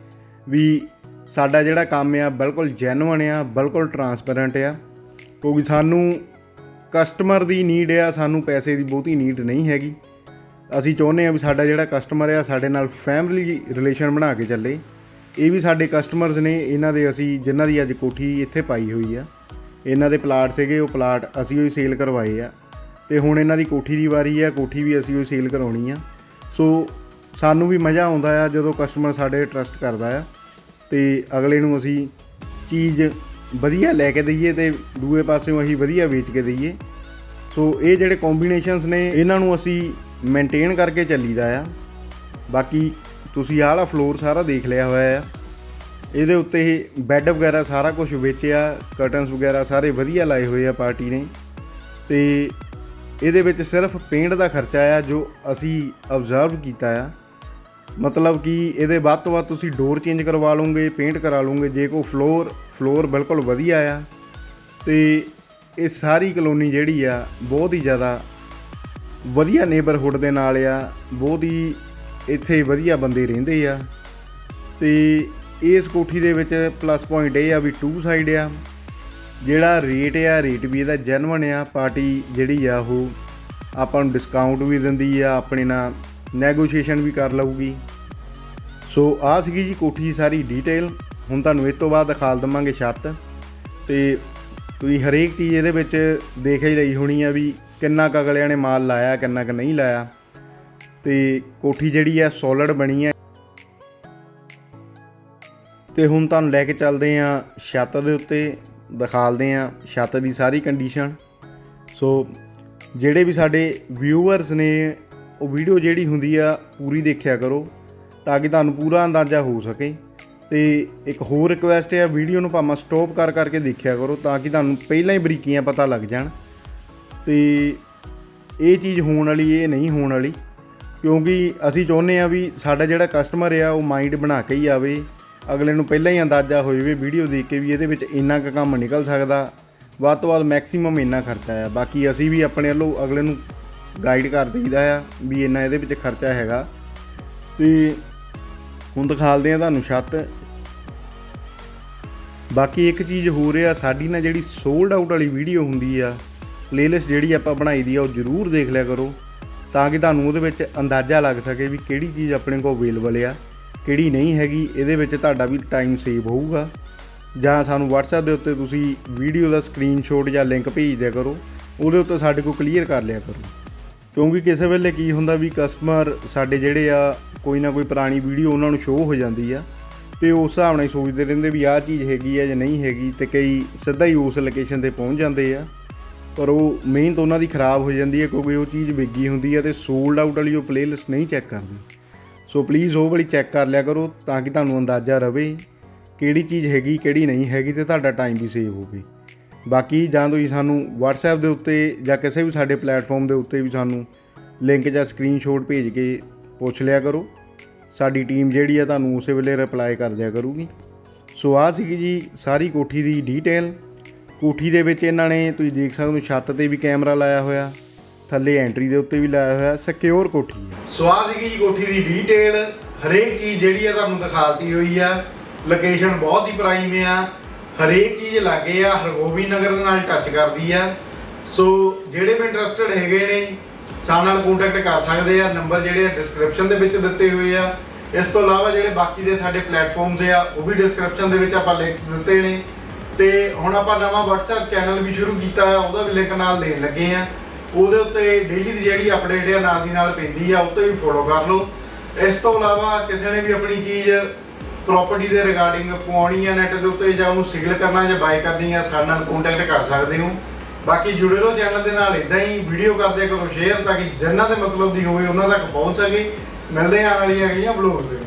ਵੀ ਸਾਡਾ ਜਿਹੜਾ ਕੰਮ ਆ, ਬਿਲਕੁਲ ਜੈਨੂਇਨ ਆ, ਬਿਲਕੁਲ ਟਰਾਂਸਪੇਰੈਂਟ ਆ। ਕਿਉਂਕਿ ਸਾਨੂੰ ਕਸਟਮਰ ਦੀ ਨੀਡ ਆ, ਸਾਨੂੰ ਪੈਸੇ ਦੀ ਬਹੁਤੀ ਨੀਡ ਨਹੀਂ ਹੈਗੀ। ਅਸੀਂ ਚਾਹੁੰਦੇ ਆ ਵੀ ਸਾਡਾ ਜਿਹੜਾ ਕਸਟਮਰ ਆ, ਸਾਡੇ ਨਾਲ ਫੈਮਿਲੀ ਰਿਲੇਸ਼ਨ ਬਣਾ ਕੇ ਚੱਲੇ। ਇਹ ਵੀ ਸਾਡੇ ਕਸਟਮਰਸ ਨੇ, ਇਹਨਾਂ ਦੇ ਅਸੀਂ, ਜਿਨ੍ਹਾਂ ਦੀ ਅੱਜ ਕੋਠੀ ਇੱਥੇ ਪਾਈ ਹੋਈ ਆ। ਇਹਨਾਂ ਦੇ ਪਲਾਟ ਸੀਗੇ, ਉਹ ਪਲਾਟ ਅਸੀਂ ਉਹ ਸੇਲ ਕਰਵਾਏ ਆ। ਤੇ ਹੁਣ ਇਹਨਾਂ ਦੀ ਕੋਠੀ ਦੀ ਵਾਰੀ ਆ, ਕੋਠੀ ਵੀ ਅਸੀਂ ਉਹ ਸੇਲ ਕਰਾਉਣੀ ਆ। ਸੋ ਸਾਨੂੰ ਵੀ ਮਜ਼ਾ ਆਉਂਦਾ ਆ ਜਦੋਂ ਕਸਟਮਰ ਸਾਡੇ ਟਰਸਟ ਕਰਦਾ ਆ। ਤੇ ਅਗਲੇ ਨੂੰ ਅਸੀਂ ਚੀਜ਼ ਵਧੀਆ ਲੈ ਕੇ ਦਈਏ ਤੇ ਦੂਏ ਪਾਸਿਓਂ ਅਸੀਂ ਵਧੀਆ ਵੇਚ ਕੇ ਦਈਏ। ਸੋ ਇਹ ਜਿਹੜੇ ਕੰਬੀਨੇਸ਼ਨਸ ਨੇ, ਇਹਨਾਂ ਨੂੰ ਅਸੀਂ ਮੇਨਟੇਨ ਕਰਕੇ ਚੱਲੀਦਾ ਆ। ਬਾਕੀ ਤੁਸੀਂ ਆਹ ਵਾਲਾ ਫਲੋਰ ਸਾਰਾ ਦੇਖ ਲਿਆ ਹੋਇਆ ਆ। ਇਹਦੇ ਉੱਤੇ ਇਹ ਬੈੱਡ ਵਗੈਰਾ ਸਾਰਾ ਕੁਝ ਵੇਚਿਆ ਕਰਟਨਸ ਵਗੈਰਾ ਸਾਰੇ ਵਧੀਆ ਲਾਏ ਹੋਏ ਆ ਪਾਰਟੀ ਨੇ। ਤੇ ਇਹਦੇ ਵਿੱਚ ਸਿਰਫ ਪੇਂਟ ਦਾ ਖਰਚਾ ਆ ਜੋ ਅਸੀਂ ਆਬਜ਼ਰਵ ਕੀਤਾ ਆ। ਮਤਲਬ ਕਿ ਇਹਦੇ ਵੱਧ ਤੋਂ ਵੱਧ ਤੁਸੀਂ ਡੋਰ ਚੇਂਜ ਕਰਵਾ ਲਓਗੇ ਪੇਂਟ ਕਰਾ ਲਓਗੇ, ਜੇ ਕੋ ਫਲੋਰ ਫਲੋਰ ਬਿਲਕੁਲ ਵਧੀਆ ਆ, ਤੇ ਇਹ ਸਾਰੀ ਕਲੋਨੀ ਜਿਹੜੀ ਆ, ਬਹੁਤ ਹੀ ਜ਼ਿਆਦਾ ਵਧੀਆ ਨੇਬਰਹੁੱਡ ਦੇ ਨਾਲ ਆ, ਬਹੁਤ ਹੀ ਇੱਥੇ ਵਧੀਆ ਬੰਦੇ ਰਹਿੰਦੇ ਆ, ਤੇ ਇਸ ਕੋਠੀ ਦੇ ਵਿੱਚ ਪਲੱਸ ਪੁਆਇੰਟ ਇਹ ਆ ਵੀ ਟੂ ਸਾਈਡ ਆ, ਜਿਹੜਾ ਰੇਟ ਆ ਰੇਟ ਵੀ ਇਹਦਾ ਜੈਨੂਇਨ ਆ ਪਾਰਟੀ ਜਿਹੜੀ ਆ ਉਹ ਆਪਾਂ ਨੂੰ ਡਿਸਕਾਊਂਟ ਵੀ ਦਿੰਦੀ ਆ, ਆਪਣੇ ਨਾਲ ਨੈਗੋਸ਼ੀਏਸ਼ਨ ਵੀ ਕਰ ਲਊਗੀ। ਸੋ ਆ ਸੀਗੀ ਜੀ ਕੋਠੀ ਦੀ ਸਾਰੀ ਡਿਟੇਲ ਹੁਣ ਤੁਹਾਨੂੰ ਇਸ ਤੋਂ ਬਾਅਦ ਦਿਖਾਲ ਦਵਾਂਗੇ ਛੱਤ। ਤੇ ਤੁਸੀਂ ਹਰੇਕ ਚੀਜ਼ ਇਹਦੇ ਵਿੱਚ ਦੇਖ ਹੀ ਲਈ ਹੋਣੀ ਆ ਵੀ ਕਿੰਨਾ ਕੁ ਅਗਲਿਆਂ ਨੇ ਮਾਲ ਲਾਇਆ, ਕਿੰਨਾ ਕੁ ਨਹੀਂ ਲਾਇਆ। ਤੇ ਕੋਠੀ ਜਿਹੜੀ ਆ ਸੋਲਿਡ ਬਣੀ ਆ। ਤੇ ਹੁਣ ਤੁਹਾਨੂੰ ਲੈ ਕੇ ਚੱਲਦੇ ਆ ਛੱਤ ਦੇ ਉੱਤੇ। ਦਿਖਾਲਦੇ ਆ ਛੱਤ ਦੀ ਸਾਰੀ ਕੰਡੀਸ਼ਨ ਸੋ ਜਿਹੜੇ ਵੀ ਸਾਡੇ ਵਿਊਅਰਸ ਨੇ ਉਹ ਵੀਡੀਓ ਜਿਹੜੀ ਹੁੰਦੀ ਆ, ਪੂਰੀ ਦੇਖਿਆ ਕਰੋ ਤਾਂ ਕਿ ਤੁਹਾਨੂੰ ਪੂਰਾ ਅੰਦਾਜ਼ਾ ਹੋ ਸਕੇ। ਤੇ ਇੱਕ ਹੋਰ ਰਿਕੁਐਸਟ ਹੈ ਵੀਡੀਓ ਨੂੰ ਭਾਵੇਂ ਸਟਾਪ ਕਰ ਕਰਕੇ ਦੇਖਿਆ ਕਰੋ ਤਾਂ ਕਿ ਤੁਹਾਨੂੰ ਪਹਿਲਾਂ ਹੀ ਬਰੀਕੀਆਂ ਪਤਾ ਲੱਗ ਜਾਣ। ਤੇ ਇਹ ਚੀਜ਼ ਹੋਣ ਵਾਲੀ, ਇਹ ਨਹੀਂ ਹੋਣ ਵਾਲੀ, ਕਿਉਂਕਿ ਅਸੀਂ ਚਾਹੁੰਦੇ ਆ ਵੀ ਸਾਡਾ ਜਿਹੜਾ ਕਸਟਮਰ ਆ, ਉਹ ਮਾਈਂਡ ਬਣਾ ਕੇ ਹੀ ਆਵੇ। ਅਗਲੇ ਨੂੰ ਪਹਿਲਾਂ ਹੀ ਅੰਦਾਜ਼ਾ ਹੋ ਜਾਵੇ ਵੀਡੀਓ ਦੇਖ ਕੇ ਵੀ ਇਹਦੇ ਵਿੱਚ ਇੰਨਾ ਕੁ ਕੰਮ ਨਿਕਲ ਸਕਦਾ। ਵੱਧ ਤੋਂ ਵੱਧ ਮੈਕਸਿਮਮ ਇੰਨਾ ਖਰਚਾ ਆ। ਬਾਕੀ ਅਸੀਂ ਵੀ ਆਪਣੇ ਵੱਲੋਂ ਅਗਲੇ ਨੂੰ ਗਾਈਡ ਕਰ ਦਈਦਾ ਆ ਵੀ ਇੰਨਾ ਇਹਦੇ ਵਿੱਚ ਖਰਚਾ ਹੈਗਾ। ਤੇ ਹੁਣ ਦਿਖਾਲਦੇ ਆ ਤੁਹਾਨੂੰ ਛੱਤ। ਬਾਕੀ ਇੱਕ ਚੀਜ਼ ਹੋ ਰਿਹਾ ਸਾਡੀ ਨਾ ਜਿਹੜੀ ਸੋਲਡ ਆਊਟ ਵਾਲੀ ਵੀਡੀਓ ਹੁੰਦੀ ਆ ਪਲੇਲਿਸਟ ਜਿਹੜੀ ਆਪਾਂ ਬਣਾਈ ਦੀ ਆ, ਉਹ ਜ਼ਰੂਰ ਦੇਖ ਲਿਆ ਕਰੋ, ਤਾਂ ਕਿ ਤੁਹਾਨੂੰ ਉਹਦੇ ਵਿੱਚ ਅੰਦਾਜ਼ਾ ਲੱਗ ਸਕੇ ਵੀ ਕਿਹੜੀ ਚੀਜ਼ ਆਪਣੇ ਕੋਲ ਅਵੇਲੇਬਲ ਆ, ਕਿਹੜੀ ਨਹੀਂ ਹੈਗੀ, ਇਹਦੇ ਵਿੱਚ ਤੁਹਾਡਾ ਵੀ ਟਾਈਮ ਸੇਵ ਹੋਊਗਾ। ਜਾਂ ਸਾਨੂੰ WhatsApp ਦੇ ਉੱਤੇ ਤੁਸੀਂ ਵੀਡੀਓ ਦਾ ਸਕਰੀਨਸ਼ਾਟ ਜਾਂ ਲਿੰਕ ਭੇਜ ਦਿਆ ਕਰੋ, ਉਹਦੇ ਉੱਤੇ ਸਾਡੇ ਕੋਲ ਕਲੀਅਰ ਕਰ ਲਿਆ ਕਰੋ। ਕਿਉਂਕਿ ਕਿਸੇ ਵੇਲੇ ਕੀ ਹੁੰਦਾ ਵੀ ਕਸਟਮਰ ਸਾਡੇ ਜਿਹੜੇ ਆ, ਕੋਈ ਨਾ ਕੋਈ ਪੁਰਾਣੀ ਵੀਡੀਓ ਉਹਨਾਂ ਨੂੰ ਸ਼ੋਅ ਹੋ ਜਾਂਦੀ ਆ ਤੇ ਉਸ ਹਿਸਾਬ ਨਾਲ ਹੀ ਸੋਚਦੇ ਰਹਿੰਦੇ ਵੀ ਆਹ ਚੀਜ਼ ਹੈਗੀ ਆ ਜਾਂ ਨਹੀਂ ਹੈਗੀ ਤੇ ਕਈ ਸਿੱਧਾ ਹੀ ਉਸ ਲੋਕੇਸ਼ਨ ਤੇ ਪਹੁੰਚ ਜਾਂਦੇ ਆ। ਪਰ ਉਹ ਮਿਹਨਤ ਉਹਨਾਂ ਦੀ ਖਰਾਬ ਹੋ ਜਾਂਦੀ ਹੈ ਕਿਉਂਕਿ ਉਹ ਚੀਜ਼ ਵਿਕੀ ਹੁੰਦੀ ਹੈ ਤੇ ਸੋਲਡ ਆਊਟ ਵਾਲੀ ਉਹ ਪਲੇਲਿਸਟ ਨਹੀਂ ਚੈੱਕ ਕਰਦੀ। ਸੋ ਪਲੀਜ਼ ਉਹ ਵਾਲੀ ਚੈੱਕ ਕਰ ਲਿਆ ਕਰੋ ਤਾਂ ਕਿ ਤੁਹਾਨੂੰ ਅੰਦਾਜ਼ਾ ਰਵੇ ਕਿਹੜੀ ਚੀਜ਼ ਹੈਗੀ, ਕਿਹੜੀ ਨਹੀਂ ਹੈਗੀ ਤੇ ਤੁਹਾਡਾ ਟਾਈਮ ਵੀ ਸੇਵ ਹੋਵੇ। ਬਾਕੀ ਜਾਂ ਤੁਸੀਂ ਸਾਨੂੰ WhatsApp ਦੇ ਉੱਤੇ ਜਾਂ ਕਿਸੇ ਵੀ ਸਾਡੇ ਪਲੇਟਫਾਰਮ ਦੇ ਉੱਤੇ ਵੀ ਸਾਨੂੰ ਲਿੰਕ ਜਾਂ ਸਕਰੀਨਸ਼ਾਟ ਭੇਜ ਕੇ ਪੁੱਛ ਲਿਆ ਕਰੋ। ਸਾਡੀ ਟੀਮ ਜਿਹੜੀ ਆ ਤੁਹਾਨੂੰ ਉਸੇ ਵੇਲੇ ਰਿਪਲਾਈ ਕਰ ਦਿਆ ਕਰੂਗੀ। ਸੋ ਆਹ ਸੀਗੀ ਜੀ ਸਾਰੀ ਕੋਠੀ ਦੀ ਡੀਟੇਲ ਕੋਠੀ ਦੇ ਵਿੱਚ ਇਹਨਾਂ ਨੇ ਤੁਸੀਂ ਦੇਖ ਸਕਦੇ ਹੋ ਛੱਤ ਤੇ ਵੀ ਕੈਮਰਾ ਲਾਇਆ ਹੋਇਆ, ਥੱਲੇ ਐਂਟਰੀ ਦੇ ਉੱਤੇ ਵੀ ਲਾਇਆ ਹੋਇਆ ਸਿਕਿਉਰ ਕੋਠੀ ਹੈ ਸੋ ਆਹ ਸੀਗੀ ਜੀ ਕੋਠੀ ਦੀ ਡੀਟੇਲ ਹਰੇਕ ਚੀਜ਼ ਜਿਹੜੀ ਆ ਤੁਹਾਨੂੰ ਦਿਖਾਤੀ ਹੋਈ ਆ। ਲੋਕੇਸ਼ਨ ਬਹੁਤ ਹੀ ਪ੍ਰਾਈਮ ਆ। ਹਰੇਕ ਚੀਜ਼ ਲਾਗੇ ਆ ਹਰਗੋਬੀ ਨਗਰ ਦੇ ਨਾਲ ਟੱਚ ਕਰਦੀ ਆ। ਸੋ ਜਿਹੜੇ ਵੀ ਇੰਟਰਸਟਡ ਹੈਗੇ ਨੇ, ਸਾਡੇ ਨਾਲ ਕੰਟੈਕਟ ਕਰ ਸਕਦੇ ਆ ਨੰਬਰ ਜਿਹੜੇ ਡਿਸਕ੍ਰਿਪਸ਼ਨ ਦੇ ਵਿੱਚ ਦਿੱਤੇ ਹੋਏ ਆ। ਇਸ ਤੋਂ ਇਲਾਵਾ ਜਿਹੜੇ ਬਾਕੀ ਦੇ ਸਾਡੇ ਪਲੇਟਫਾਰਮਸ ਆ, ਉਹ ਵੀ ਡਿਸਕ੍ਰਿਪਸ਼ਨ ਦੇ ਵਿੱਚ ਆਪਾਂ ਲਿੰਕਸ ਦਿੱਤੇ ਨੇ। ਤੇ ਹੁਣ ਆਪਾਂ ਨਵਾਂ WhatsApp ਚੈਨਲ ਵੀ ਸ਼ੁਰੂ ਕੀਤਾ ਹੈ ਉਹਦਾ ਵੀ ਲਿੰਕ ਨਾਲ ਦੇਣ ਲੱਗੇ ਆ। ਉਹਦੇ ਉੱਤੇ ਡੇਲੀ ਦੀ ਜਿਹੜੀ ਅਪਡੇਟ ਆ, ਨਾਲ ਦੀ ਨਾਲ ਪੈਂਦੀ ਆ, ਉਹ ਉੱਤੇ ਵੀ ਫੋਲੋ ਕਰ ਲਓ। ਇਸ ਤੋਂ ਇਲਾਵਾ ਕਿਸੇ ਨੇ ਵੀ ਆਪਣੀ ਚੀਜ਼ ਪ੍ਰਾਪਰਟੀ ਦੇ ਰਿਗਾਰਡਿੰਗ ਪਵਾਉਣੀ ਆ ਨੈਟ ਦੇ ਉੱਤੇ ਜਾਂ ਉਹਨੂੰ ਸਿਗਲ ਕਰਨਾ ਜਾਂ ਬਾਈ ਕਰਨੀ ਆ, ਸਾਡੇ ਨਾਲ ਕੰਟੈਕਟ ਕਰ ਸਕਦੇ ਹੋ। ਬਾਕੀ ਜੁੜੇ ਰਹੋ ਚੈਨਲ ਦੇ ਨਾਲ ਇਦਾਂ ਹੀ ਵੀਡੀਓ ਕਰਦੇ ਕਰੋ ਸ਼ੇਅਰ ਤਾਂ ਕਿ ਜਿਨ੍ਹਾਂ ਦੇ ਮਤਲਬ ਦੀ ਹੋਵੇ, ਉਹਨਾਂ ਤੱਕ ਪਹੁੰਚ ਸਕੇ। ਮਿਲਦੇ ਆਂ ਵਾਲੀਆਂ ਗਈਆਂ ਬਲੌਗਸ ਦੇ